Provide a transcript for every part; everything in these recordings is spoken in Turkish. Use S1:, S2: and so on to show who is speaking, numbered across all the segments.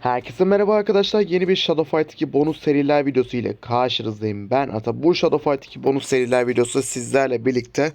S1: Herkese merhaba arkadaşlar. Yeni bir Shadow Fight 2 bonus seriler videosu ile karşınızdayım. Ben Ata. Bu Shadow Fight 2 bonus seriler videosu sizlerle birlikte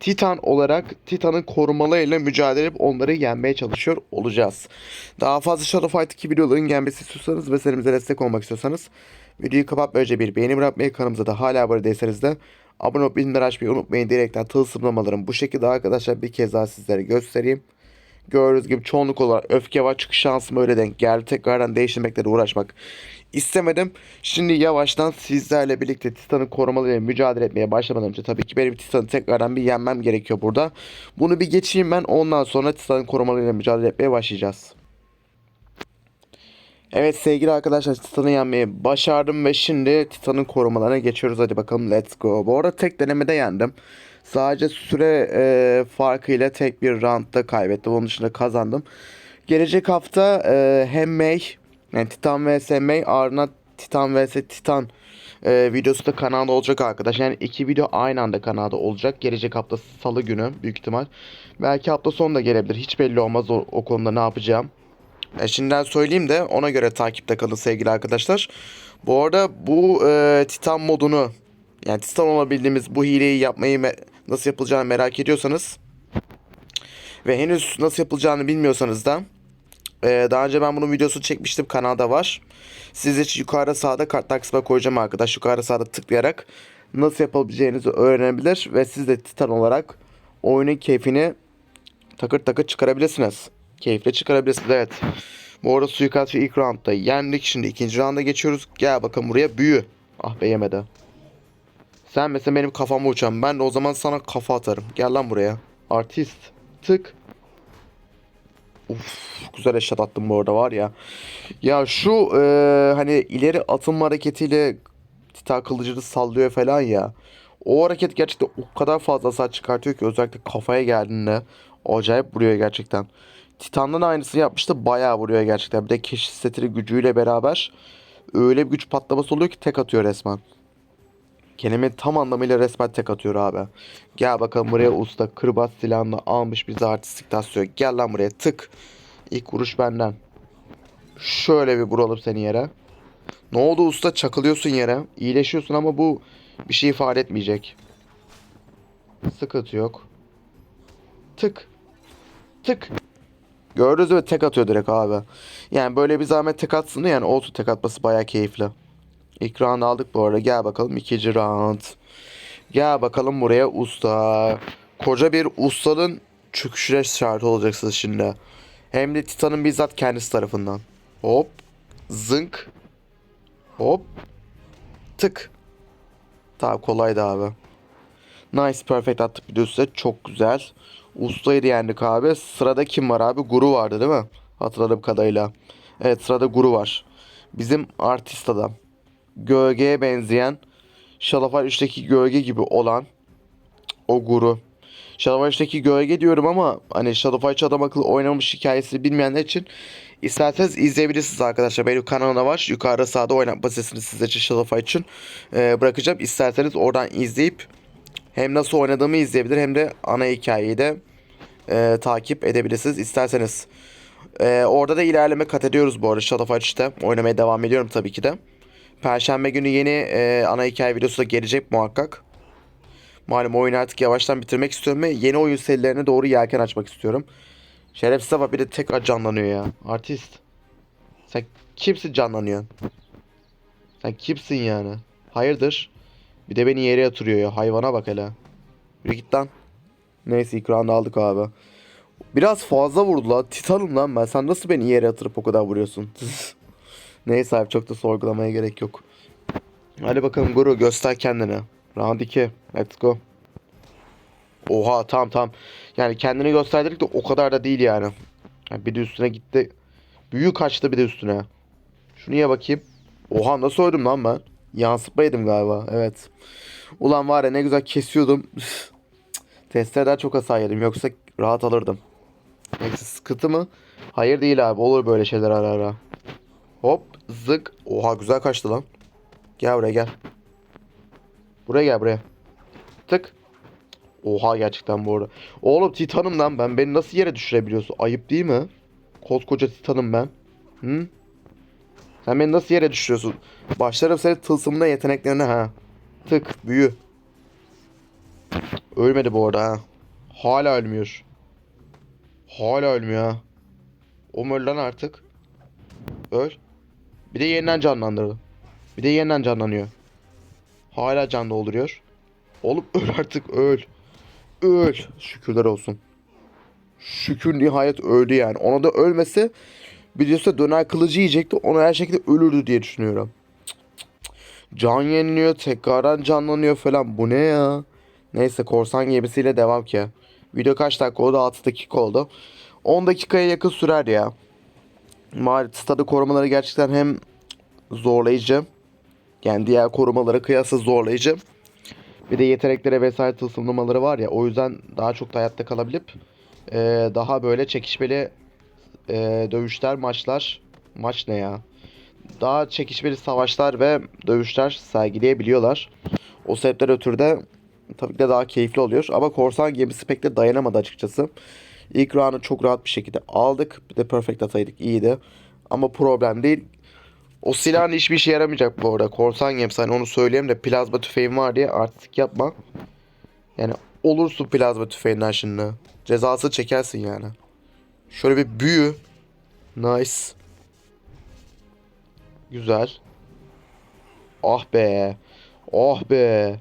S1: Titan olarak Titan'ın korumalarıyla mücadele edip onları yenmeye çalışıyor olacağız. Daha fazla Shadow Fight 2 videoların gelmesi istiyorsanız ve serimize destek olmak istiyorsanız videoyu kapatmadan önce bir beğeni bırakmayı kanalımıza da hala abone değilseniz de abone olup bildirimleri açmayı unutmayın. Direkten tılsımlamalarım bu şekilde arkadaşlar bir kez daha sizlere göstereyim. Gördüğünüz gibi çoğunluk olarak öfke var. Çıkış şansım öyle denk geldi. Tekrardan değiştirmekle de uğraşmak istemedim. Şimdi yavaştan sizlerle birlikte Titan'ın korumalarıyla mücadele etmeye başlamadan önce tabii ki benim Titan'ı tekrardan bir yenmem gerekiyor burada. Bunu bir geçeyim ben. Ondan sonra Titan'ın korumalarıyla mücadele etmeye başlayacağız. Evet sevgili arkadaşlar Titan'ı yenmeyi başardım ve şimdi Titan'ın korumalarına geçiyoruz. Hadi bakalım let's go. Bu arada tek denemede yendim. Sadece süre e, farkıyla tek bir roundda kaybettim. Onun dışında kazandım. Gelecek hafta e, hem May yani Titan vs May ardından Titan vs Titan e, videosu da kanalda olacak arkadaş. Yani iki video aynı anda kanalda olacak. Gelecek hafta salı günü büyük ihtimal. Belki hafta sonu da gelebilir. Hiç belli olmaz o, o konuda ne yapacağım. E şimdiden söyleyeyim de ona göre takipte kalın sevgili arkadaşlar. Bu arada bu e, Titan modunu yani Titan olabildiğimiz bu hileyi yapmayı nasıl yapılacağını merak ediyorsanız ve henüz nasıl yapılacağını bilmiyorsanız da e, daha önce ben bunun videosunu çekmiştim kanalda var. Siz için yukarıda sağda kartlar kısmına koyacağım arkadaş. Yukarıda sağda tıklayarak nasıl yapabileceğinizi öğrenebilir ve siz de Titan olarak oyunun keyfini takır takır çıkarabilirsiniz. Keyifle çıkarabilirsiniz evet. Bu arada suikastçı ilk roundda yendik. Şimdi ikinci rounda geçiyoruz. Gel bakalım buraya büyü. Ah be yemedi. Sen mesela benim kafama uçan. Ben de o zaman sana kafa atarım. Gel lan buraya. Artist. Tık. Uf, güzel eşat attım bu arada var ya. Ya şu eee, hani ileri atılma hareketiyle Titan kılıcını sallıyor falan ya. O hareket gerçekten o kadar fazla hasar çıkartıyor ki özellikle kafaya geldiğinde acayip vuruyor gerçekten. Titan'dan aynısını yapmıştı bayağı vuruyor gerçekten. Bir de keşif setiri gücüyle beraber öyle bir güç patlaması oluyor ki tek atıyor resmen. Kelime tam anlamıyla resmen tek atıyor abi. Gel bakalım buraya usta kırbaç silahını almış bize artistik taslıyor. Gel lan buraya tık. İlk vuruş benden. Şöyle bir vuralım seni yere. Ne oldu usta çakılıyorsun yere. İyileşiyorsun ama bu bir şey ifade etmeyecek. Sıkıntı yok. Tık. Tık. Gördünüz mü tek atıyor direkt abi. Yani böyle bir zahmet tek atsın yani olsun tek atması baya keyifli. İlk round aldık bu arada. Gel bakalım ikinci round. Gel bakalım buraya usta. Koca bir ustanın çöküşüne şart olacaksınız şimdi. Hem de Titan'ın bizzat kendisi tarafından. Hop. Zınk. Hop. Tık. Tamam kolaydı abi. Nice perfect attık bir de. Çok güzel. Ustayı yendik abi. Sırada kim var abi? Guru vardı değil mi? Hatırladığım kadarıyla. Evet sırada Guru var. Bizim artist adam. Gölgeye benzeyen Şalafar 3'teki gölge gibi olan o Guru. Shadowfire 3'teki gölge diyorum ama hani Shadowfire hiç adam akıllı oynamamış hikayesini bilmeyenler için isterseniz izleyebilirsiniz arkadaşlar. Benim kanalımda var. Yukarıda sağda oynatma sesini sizler için Shadowfire için e, bırakacağım. İsterseniz oradan izleyip hem nasıl oynadığımı izleyebilir hem de ana hikayeyi de e, takip edebilirsiniz isterseniz. E, orada da ilerleme kat ediyoruz bu arada Shadowfire 3'te. Oynamaya devam ediyorum tabii ki de. Perşembe günü yeni e, ana hikaye videosu da gelecek muhakkak. Malum oyunu artık yavaştan bitirmek istiyorum ve yeni oyun serilerine doğru yelken açmak istiyorum. Şerefsiz ama bir de tekrar canlanıyor ya. Artist. Sen kimsin canlanıyorsun? Sen kimsin yani? Hayırdır? Bir de beni yere yatırıyor ya. Hayvana bak hele. Yürü git lan. Neyse ikramda aldık abi. Biraz fazla vurdu lan. Titanım lan ben. Sen nasıl beni yere yatırıp o kadar vuruyorsun? Neyse abi çok da sorgulamaya gerek yok. Hadi bakalım Guru göster kendini. Round 2. Let's go. Oha tamam tamam. Yani kendini gösterdik de o kadar da değil yani. Yani bir de üstüne gitti. Büyük kaçtı bir de üstüne. Şunu ye bakayım. Oha nasıl öldüm lan ben? Yansıtma yedim galiba. Evet. Ulan var ya ne güzel kesiyordum. Testereden çok hasar yedim. Yoksa rahat alırdım. Neyse sıkıntı mı? Hayır değil abi. Olur böyle şeyler ara ara. Hop zık. Oha güzel kaçtı lan. Gel buraya gel. Buraya gel buraya. Tık. Oha gerçekten bu arada. Oğlum Titan'ım lan ben. Beni nasıl yere düşürebiliyorsun? Ayıp değil mi? Koskoca Titan'ım ben. Hı? Sen beni nasıl yere düşürüyorsun? Başlarım senin tılsımına yeteneklerine ha. Tık büyü. Ölmedi bu arada ha. Hala ölmüyor. Hala ölmüyor ha. O öl lan artık? Öl. Bir de yeniden canlandırdı. Bir de yeniden canlanıyor. Hala can dolduruyor. Oğlum öl artık öl. Öl. Şükürler olsun. Şükür nihayet öldü yani. Ona da ölmese biliyorsa döner kılıcı yiyecekti. Ona her şekilde ölürdü diye düşünüyorum. Can yeniliyor. Tekrardan canlanıyor falan. Bu ne ya? Neyse korsan gemisiyle devam ki. Video kaç dakika oldu? 6 dakika oldu. 10 dakikaya yakın sürer ya. Maalesef stadı korumaları gerçekten hem zorlayıcı. Yani diğer korumalara kıyasla zorlayıcı. Bir de yeteneklere vesaire tılsımlamaları var ya. O yüzden daha çok da hayatta kalabilip eee, daha böyle çekişmeli eee, dövüşler, maçlar. Maç ne ya? Daha çekişmeli savaşlar ve dövüşler sergileyebiliyorlar. O sebepten ötürü de tabii ki de daha keyifli oluyor. Ama korsan gemisi pek de dayanamadı açıkçası. İlk round'u çok rahat bir şekilde aldık. Bir de perfect ataydık. iyiydi. Ama problem değil. O silahın hiçbir işe yaramayacak bu arada. Korsan gemisi hani onu söyleyeyim de plazma tüfeğim var diye artistik yapma. Yani olursun plazma tüfeğinden şimdi. Cezası çekersin yani. Şöyle bir büyü. Nice. Güzel. Ah be. Ah be.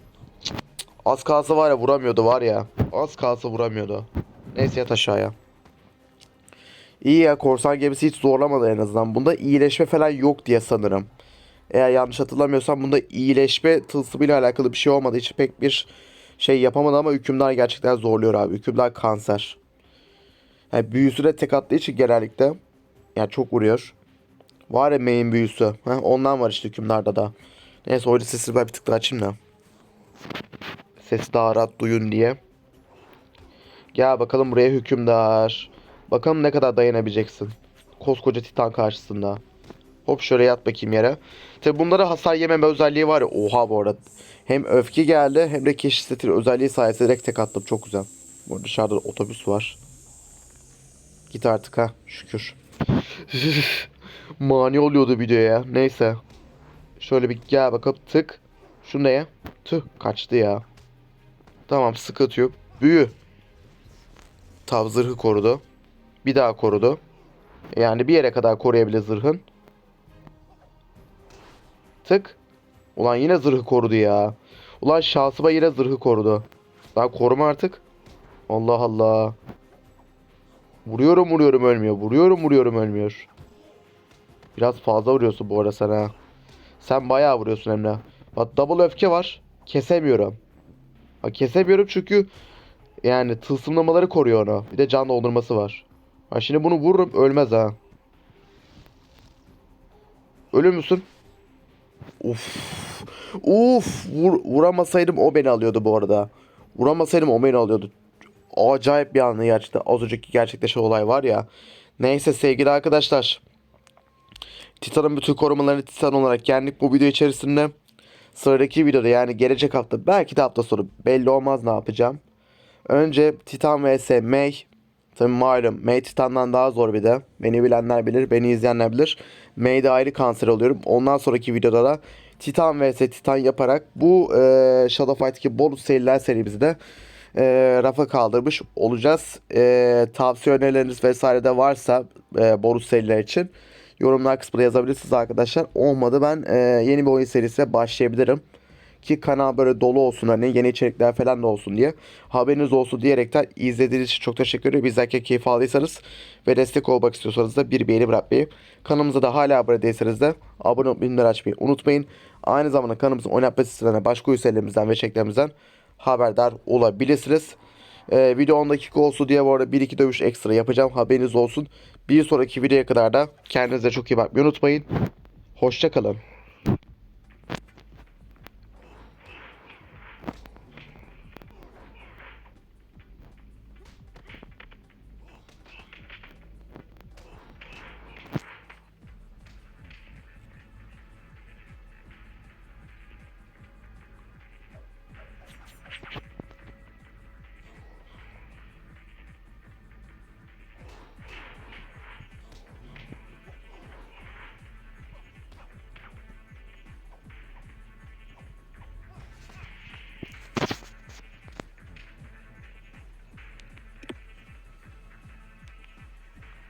S1: Az kalsa var ya vuramıyordu var ya. Az kalsa vuramıyordu. Neyse yat aşağıya. İyi ya korsan gemisi hiç zorlamadı en azından. Bunda iyileşme falan yok diye sanırım. Eğer yanlış hatırlamıyorsam bunda iyileşme tılsımıyla alakalı bir şey olmadığı için pek bir şey yapamadı ama hükümdar gerçekten zorluyor abi. Hükümdar kanser. Yani büyüsü de tek attığı için genellikle yani çok vuruyor. Var ya main büyüsü. Heh, ondan var işte hükümdarda da. Neyse oyunu sesini ben bir tık daha açayım da. Sesi daha rahat duyun diye. Gel bakalım buraya hükümdar. Bakalım ne kadar dayanabileceksin. Koskoca titan karşısında. Hop şöyle yat bakayım yere. Tabi bunlara hasar yememe özelliği var ya. Oha bu arada. Hem öfke geldi hem de keşif seti özelliği sayesinde direkt tek attım. Çok güzel. Bu dışarıda da otobüs var. Git artık ha. Şükür. Mani oluyordu videoya. Neyse. Şöyle bir gel bakalım tık. Şu ne ya? Tüh kaçtı ya. Tamam sıkıntı yok. Büyü. Tav zırhı korudu. Bir daha korudu. Yani bir yere kadar koruyabilir zırhın. Tık. Ulan yine zırhı korudu ya. Ulan şansıma yine zırhı korudu. Daha koruma artık. Allah Allah. Vuruyorum vuruyorum ölmüyor. Vuruyorum vuruyorum ölmüyor. Biraz fazla vuruyorsun bu arada sen ha. Sen bayağı vuruyorsun Emre. Bak double öfke var. Kesemiyorum. Bak kesemiyorum çünkü yani tılsımlamaları koruyor onu. Bir de can doldurması var. Ha şimdi bunu vururum ölmez ha. Ölür müsün? Uf. Uf. Vur, vuramasaydım o beni alıyordu bu arada. Vuramasaydım o beni alıyordu. Acayip bir anı gerçekten. Az önceki gerçekleşen olay var ya. Neyse sevgili arkadaşlar. Titan'ın bütün korumalarını Titan olarak yendik bu video içerisinde. Sıradaki videoda yani gelecek hafta belki de hafta sonu belli olmaz ne yapacağım. Önce Titan vs May. Tabii malum May Titan'dan daha zor bir de. Beni bilenler bilir, beni izleyenler bilir. May'de ayrı kanser oluyorum. Ondan sonraki videoda da Titan vs Titan yaparak bu e, Shadow Fight'taki bonus seriler serimizi de e, rafa kaldırmış olacağız. E, tavsiye önerileriniz vesaire de varsa e, bonus seriler için yorumlar kısmına yazabilirsiniz arkadaşlar. Olmadı ben e, yeni bir oyun serisine başlayabilirim. Ki kanal böyle dolu olsun hani yeni içerikler falan da olsun diye. Haberiniz olsun diyerekten izlediğiniz için çok teşekkür ederim. İzlerken keyif aldıysanız ve destek olmak istiyorsanız da bir beğeni bırakmayı. Kanalımıza da hala abone değilseniz de abone olup bildirimleri açmayı unutmayın. Aynı zamanda kanalımızın oynatma sitelerine başka üyelerimizden ve çeklerimizden haberdar olabilirsiniz. Ee, video 10 dakika olsun diye bu arada 1-2 dövüş ekstra yapacağım. Haberiniz olsun. Bir sonraki videoya kadar da kendinize çok iyi bakmayı unutmayın. Hoşçakalın.